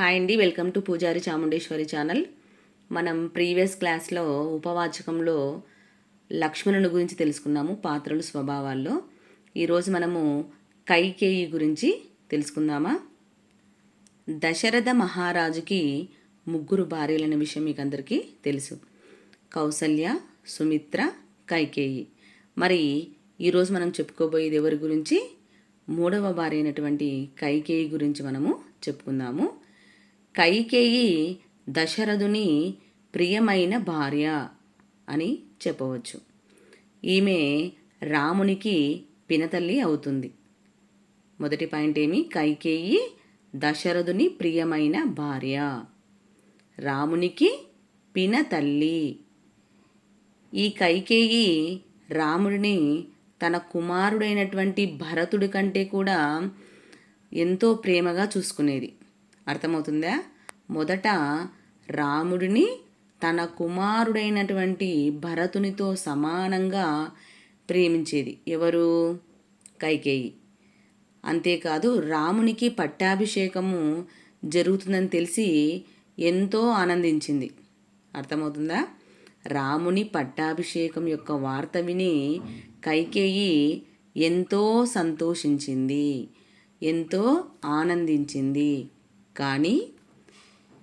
Hi అండి welcome to పూజారి Chamundeshwari channel. మనం ప్రీవియస్ క్లాస్లో ఉపవాచకంలో లక్ష్మణుని గురించి తెలుసుకున్నాము పాత్రలు స్వభావాల్లో. ఈరోజు మనము కైకేయి గురించి తెలుసుకుందామా? దశరథ మహారాజుకి ముగ్గురు భార్యలైన విషయం మీకు అందరికీ తెలుసు. కౌసల్య సుమిత్ర కైకేయి. మరి ఈరోజు మనం చెప్పుకోబోయేది ఎవరి గురించి? మూడవ భార్య అయినటువంటి కైకేయి గురించి మనము చెప్పుకుందాము. కైకేయి దశరథుని ప్రియమైన భార్య అని చెప్పవచ్చు. ఈమె రామునికి పినతల్లి అవుతుంది. మొదటి పాయింట్ ఏమి? కైకేయి దశరథుని ప్రియమైన భార్య. రామునికి పినతల్లి. ఈ కైకేయి రాముడిని తన కుమారుడైనటువంటి భరతుడి కంటే కూడా ఎంతో ప్రేమగా చూసుకునేది. అర్థమవుతుందా? మొదట రాముడిని తన కుమారుడైనటువంటి భరతునితో సమానంగా ప్రేమించేది ఎవరు? కైకేయి. అంతేకాదు రామునికి పట్టాభిషేకము జరుగుతుందని తెలిసి ఎంతో ఆనందించింది. అర్థమవుతుందా? రాముని పట్టాభిషేకం యొక్క వార్త విని కైకేయి ఎంతో సంతోషించింది ఎంతో ఆనందించింది. కానీ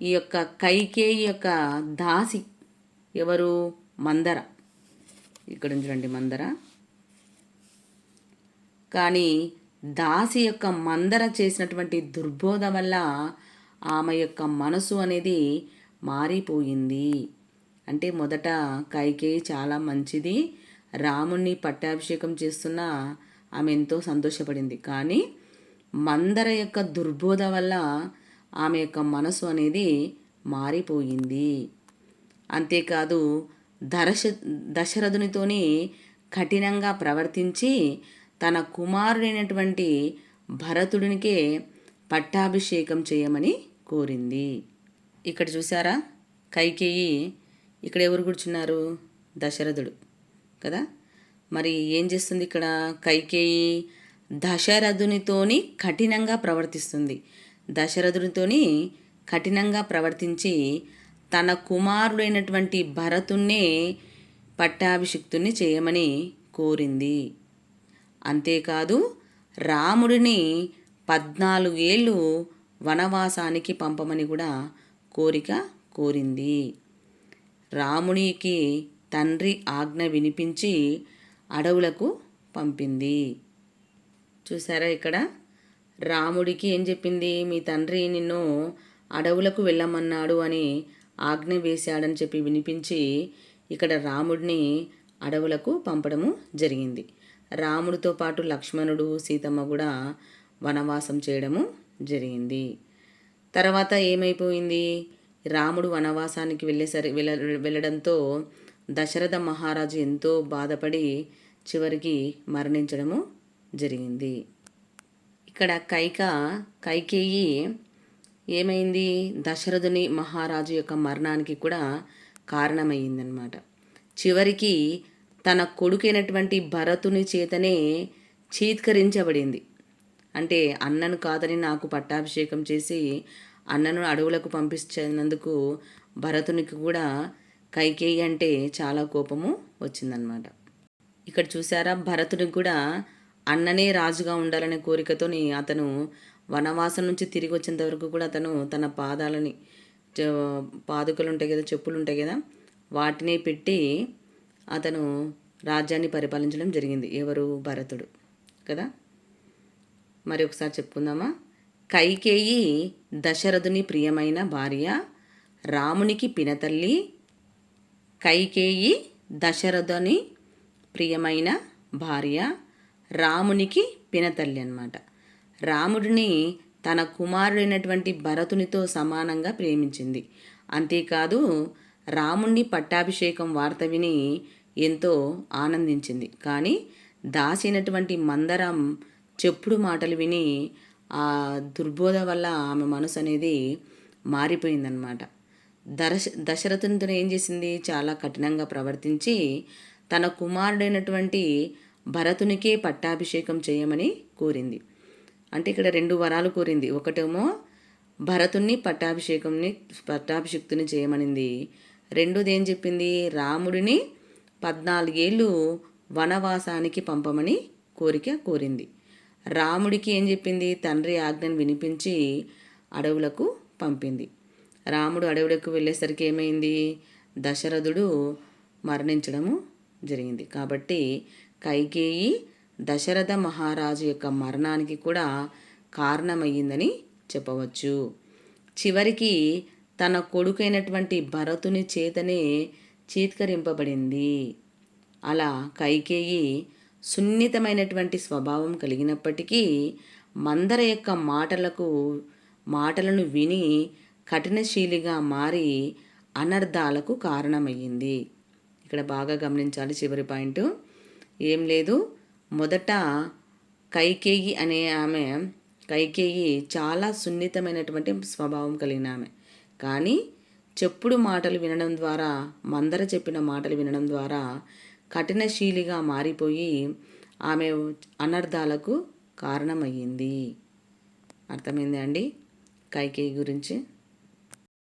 ఈ యొక్క కైకేయి యొక్క దాసి ఎవరు? మందర. ఇక్కడ చూడండి మందర. కానీ దాసి యొక్క మందర చేసినటువంటి దుర్బోధ వల్ల ఆమె యొక్క మనసు అనేది మారిపోయింది. అంటే మొదట కైకేయి చాలా మంచిది. రాముణ్ణి పట్టాభిషేకం చేస్తున్న ఆమె ఎంతో సంతోషపడింది. కానీ మందర యొక్క దుర్బోధ వల్ల ఆమె యొక్క మనసు అనేది మారిపోయింది. అంతేకాదు దరశ దశరథునితోని కఠినంగా ప్రవర్తించి తన కుమారుడైనటువంటి భరతుడినికే పట్టాభిషేకం చేయమని కోరింది. ఇక్కడ చూసారా కైకేయి ఇక్కడ ఎవరు కూర్చున్నారు? దశరథుడు. కదా? మరి ఏం చేస్తుంది ఇక్కడ? కైకేయి దశరథునితోని కఠినంగా ప్రవర్తిస్తుంది. దశరథునితోని కఠినంగా ప్రవర్తించి తన కుమారుడైనటువంటి భరతున్నే పట్టాభిషిక్తుని చేయమని కోరింది. అంతేకాదు రాముడిని పద్నాలుగేళ్ళు వనవాసానికి పంపమని కూడా కోరిక కోరింది. రామునికి తండ్రి ఆజ్ఞ వినిపించి అడవులకు పంపింది. చూసారా ఇక్కడ? రాముడికి ఏం చెప్పింది? మీ తండ్రి నిన్ను అడవులకు వెళ్ళమన్నాడు అని ఆజ్ఞ వేశాడని చెప్పి వినిపించి ఇక్కడ రాముడిని అడవులకు పంపడము జరిగింది. రాముడితో పాటు లక్ష్మణుడు సీతమ్మ కూడా వనవాసం చేయడము జరిగింది. తర్వాత ఏమైపోయింది? రాముడు వనవాసానికి వెళ్ళేసరి వెళ్ళ వెళ్ళడంతో దశరథ మహారాజు ఎంతో బాధపడి చివరికి మరణించడము జరిగింది. ఇక్కడ కైక కైకేయి ఏమైంది? దశరథుని మహారాజు యొక్క మరణానికి కూడా కారణమయ్యిందనమాట చివరికి తన కొడుకైనటువంటి భరతుని చేతనే చీత్కరించబడింది. అంటే అన్నను కాదని నాకు పట్టాభిషేకం చేసి అన్నను అడవులకు పంపించినందుకు భరతునికి కూడా కైకేయి అంటే చాలా కోపము వచ్చిందనమాట ఇక్కడ చూసారా భరతునికి కూడా అన్ననే రాజుగా ఉండాలనే కోరికతోని అతను వనవాసం నుంచి తిరిగి వచ్చేంత వరకు కూడా అతను తన పాదాలని పాదుకలు ఉంటాయి కదా చెప్పులు ఉంటాయి కదా వాటిని పెట్టి అతను రాజ్యాన్ని పరిపాలించడం జరిగింది. ఎవరు? భరతుడు. కదా? మరి ఒకసారి చెప్పుకుందామా? కైకేయి దశరథుని ప్రియమైన భార్య రామునికి పినతల్లి కైకేయి దశరథుని ప్రియమైన భార్య రామునికి పినతల్లి అనమాట రాముడిని తన కుమారుడైనటువంటి భరతునితో సమానంగా ప్రేమించింది. అంతేకాదు రాముణ్ణి పట్టాభిషేకం వార్త విని ఎంతో ఆనందించింది. కానీ దాసినటువంటి మందరం చెప్పుడు మాటలు విని ఆ దుర్బోధ వల్ల ఆమె మనసు అనేది మారిపోయిందనమాట దశ దశరథునితో ఏం చేసింది? చాలా కఠినంగా ప్రవర్తించి తన కుమారుడైనటువంటి భరతునికే పట్టాభిషేకం చేయమని కోరింది. అంటే ఇక్కడ రెండు వరాలు కోరింది. ఒకటేమో భరతుణ్ణి పట్టాభిషేకంని పట్టాభిషిక్తుని చేయమనింది. రెండోది ఏం చెప్పింది? రాముడిని పద్నాలుగేళ్ళు వనవాసానికి పంపమని కోరిక కోరింది. రాముడికి ఏం చెప్పింది? తండ్రి ఆజ్ఞను వినిపించి అడవులకు పంపింది. రాముడు అడవులకు వెళ్ళేసరికి ఏమైంది? దశరథుడు మరణించడము జరిగింది. కాబట్టి కైకేయి దశరథ మహారాజు యొక్క మరణానికి కూడా కారణమయ్యిందని చెప్పవచ్చు. చివరికి తన కొడుకైనటువంటి భరతుని చేతనే చీత్కరింపబడింది. అలా కైకేయి సున్నితమైనటువంటి స్వభావం కలిగినప్పటికీ మందర యొక్క మాటలకు మాటలను విని కఠినశీలిగా మారి అనర్థాలకు కారణమయ్యింది. ఇక్కడ బాగా గమనించాలి చివరి పాయింట్. ఏం లేదు. మొదట కైకేయి అనే ఆమె కైకేయి చాలా సున్నితమైనటువంటి స్వభావం కలిగిన ఆమె. కానీ చెప్పుడు మాటలు వినడం ద్వారా మందర చెప్పిన మాటలు వినడం ద్వారా కఠినశీలిగా మారిపోయి ఆమె అనర్థాలకు కారణమయ్యింది. అర్థమైందా అండి? కైకేయి గురించి.